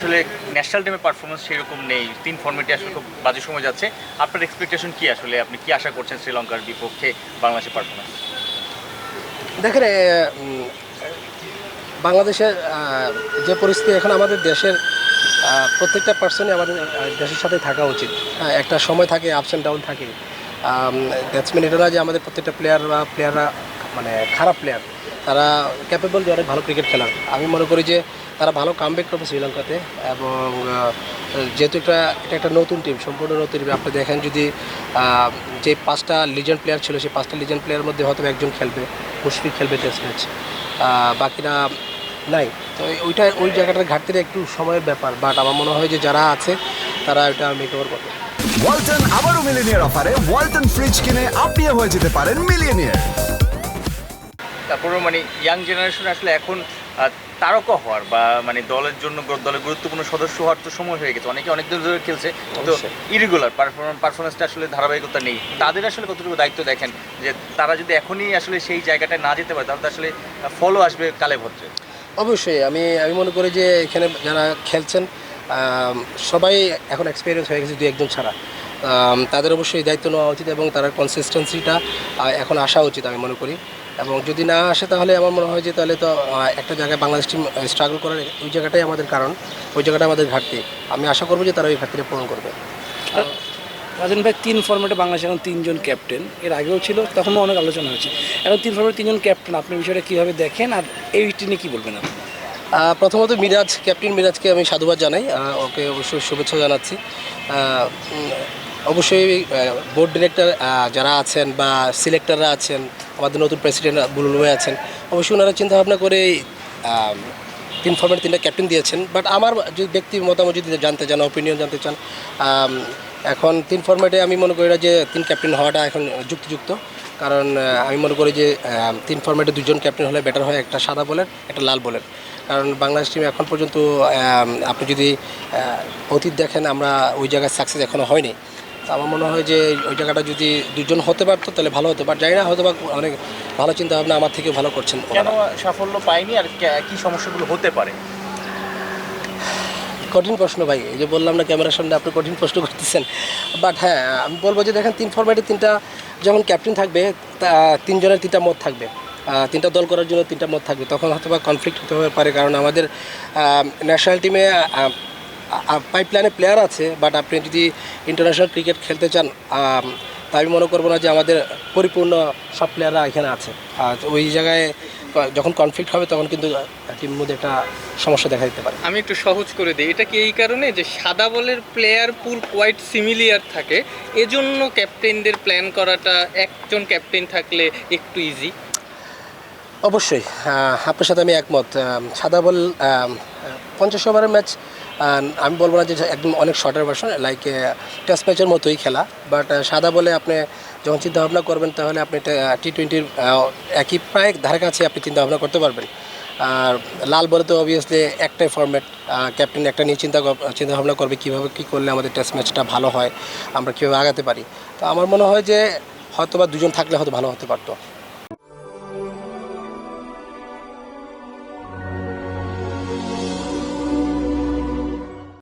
আসলে ন্যাশনাল টিমের পারফরমেন্স সেরকম নেই। তিন ফর্মেটে আসলে খুব বাজে সময় যাচ্ছে। আপনার এক্সপেকটেশন কি আসলে? আপনি কি আশা করছেন শ্রীলঙ্কার বিপক্ষে বাংলাদেশের পারফরমেন্স দেখেন বাংলাদেশের যে পরিস্থিতি এখন আমাদের দেশের প্রত্যেকটা পার্সনই আমাদের দেশের সাথে থাকা উচিত। একটা সময় থাকে আপস অ্যান্ড ডাউন থাকে। ব্যাটসম্যান এটা না যে আমাদের প্রত্যেকটা প্লেয়ার বা প্লেয়াররা মানে খারাপ প্লেয়ার তারা ক্যাপেবল যে অনেক ভালো ক্রিকেট খেলার। আমি মনে করি যে তারা ভালো কামব্যাক করবে শ্রীলঙ্কাতে এবং যেহেতু এটা এটা একটা নতুন টিম সম্পূর্ণ নতুন টিম আপনি দেখেন যদি যে পাঁচটা লিজেন্ড প্লেয়ার ছিল সেই পাঁচটা লিজেন্ড প্লেয়ারের মধ্যে হয়তো একজন খেলবে মুশফিক খেলবে টেস্ট ম্যাচ বাকিরা নাই। তো ওইটা ওই জায়গাটার ঘাটতিটা একটু সময়ের ব্যাপার বাট আমার মনে হয় যে যারা আছে তারা এটা মেক ওভার করবে। ওয়ালটন আবারও মিলিনিয়ার অফারে ওয়ালটন ফ্রিজ কিনে আপনিও হয়ে যেতে পারেন মিলিয়নিয়ার তারপরেও মানে ইয়াং জেনারেশন আসলে এখন তারকা হওয়ার বা মানে দলের জন্য দলের গুরুত্বপূর্ণ সদস্য হওয়ার তো সময় হয়ে গেছে। অনেকে অনেক দিন ধরে খেলছে তো। ইরেগুলার পারফরমেন্সটা আসলে ধারাবাহিকতা নেই। তাদের আসলে কতটুকু দায়িত্ব দেখেন? যে তারা যদি এখনই আসলে সেই জায়গাটায় না যেতে পারে তাহলে আসলে ফলো আসবে কালে ভদ্রে। অবশ্যই আমি আমি মনে করি যে এখানে যারা খেলছেন সবাই এখন এক্সপিরিয়েন্স হয়ে গেছে দু একজন ছাড়া। তাদের অবশ্যই দায়িত্ব নেওয়া উচিত এবং তার কনসিস্টেন্সিটা এখন আসা উচিত আমি মনে করি। এবং যদি না আসে তাহলে আমার মনে হয় যে তাহলে তো একটা জায়গায় বাংলাদেশ টিম স্ট্রাগল করার ওই জায়গাটাই আমাদের কারণ ওই জায়গাটা আমাদের ঘাটতি। আমি আশা করব যে তারা ওই ঘাটতিটা পূরণ করবে। রাজন ভাই তিন ফর্মেটে বাংলাদেশ এখন তিনজন ক্যাপ্টেন এর আগেও ছিল তখনও অনেক আলোচনা হয়েছে। এখন তিন ফর্মেটে তিনজন ক্যাপ্টেন আপনি বিষয়টা কীভাবে দেখেন আর এই নিয়ে কী বলবেন আপনি? প্রথমত মিরাজ ক্যাপ্টেন মিরাজকে আমি সাধুবাদ জানাই। ওকে অবশ্যই শুভেচ্ছা জানাচ্ছি। অবশ্যই বোর্ড ডিরেক্টর যারা আছেন বা সিলেক্টররা আছেন, আমাদের নতুন প্রেসিডেন্ট বুলুলুমে আছেন, অবশ্যই ওনারা চিন্তাভাবনা করে তিন ফর্মেট তিনটা ক্যাপ্টেন দিয়েছেন। বাট আমার যদি ব্যক্তি মতামত যদি জানতে চান ওপিনিয়ন জানতে চান এখন তিন ফর্মেটে আমি মনে করি না যে তিন ক্যাপ্টেন হওয়াটা এখন যুক্তিযুক্ত। কারণ আমি মনে করি যে তিন ফর্মেটে দুজন ক্যাপ্টেন হলে বেটার হয় একটা সাদা বলের একটা লাল বলের কারণ বাংলাদেশ টিম এখন পর্যন্ত আপনি যদি অতীত দেখেন, আমরা ওই জায়গায় সাকসেস এখনও হয়নি। তো আমার মনে হয় যে ওই জায়গাটা যদি দুজন হতে পারতো তাহলে ভালো হতো। বাট জানি না হয়তো বা অনেক ভালো চিন্তা ভাবনা আমার থেকে ভালো করছেন কেন সাফল্য পায়নি আর কে- সমস্যাগুলো হতে পারে? কঠিন প্রশ্ন ভাই এই যে বললাম না ক্যামেরার সামনে আপনি কঠিন প্রশ্ন করতেছেন। বাট হ্যাঁ আমি বলব যে দেখেন তিন ফরম্যাটে তিনটা যখন ক্যাপ্টেন থাকবে তা তিনজনের তিনটা মত থাকবে। তিনটা দল করার জন্য তিনটা মত থাকবে। তখন হয়তো বা কনফ্লিক্ট হতে হতে পারে কারণ আমাদের ন্যাশনাল টিমে পাইপলাইনে প্লেয়ার আছে বাট আপনি যদি ইন্টারন্যাশনাল ক্রিকেট খেলতে চান আম, তা আমি মনে করব না যে আমাদের পরিপূর্ণ সব প্লেয়াররা এখানে আছে। আর ওই জায়গায় যখন কনফ্লিক্ট হবে তখন কিন্তু টিমের মধ্যে একটা সমস্যা দেখা দিতে পারে। আমি একটু সহজ করে দিই এটা কি এই কারণে যে সাদা বলের প্লেয়ার পুল কোয়াইট সিমিলিয়ার থাকে? এজন্য ক্যাপ্টেনদের প্ল্যান করাটা একজন ক্যাপ্টেন থাকলে একটু ইজি অবশ্যই আপনার সাথে আমি একমত। সাদা বল পঞ্চাশ ওভারের ম্যাচ আমি বলব না যে একদম অনেক শর্টের ভার্সন লাইক টেস্ট ম্যাচের মতোই খেলা। বাট সাদা বলে আপনি যখন চিন্তাভাবনা করবেন, তাহলে আপনি টি টোয়েন্টির একই প্রায় ধারে কাছে আপনি চিন্তা ভাবনা করতে পারবেন। আর লাল বলে তো অবভিয়াসলি একটাই ফর্ম্যাট ক্যাপ্টেন একটা নিয়ে চিন্তা কর- চিন্তা ভাবনা করবে কীভাবে কী করলে আমাদের টেস্ট ম্যাচটা ভালো হয়, আমরা কীভাবে আগাতে পারি। তো আমার মনে হয় যে হয়তো বা দুজন থাকলে হয়তো ভালো হতে পারতো।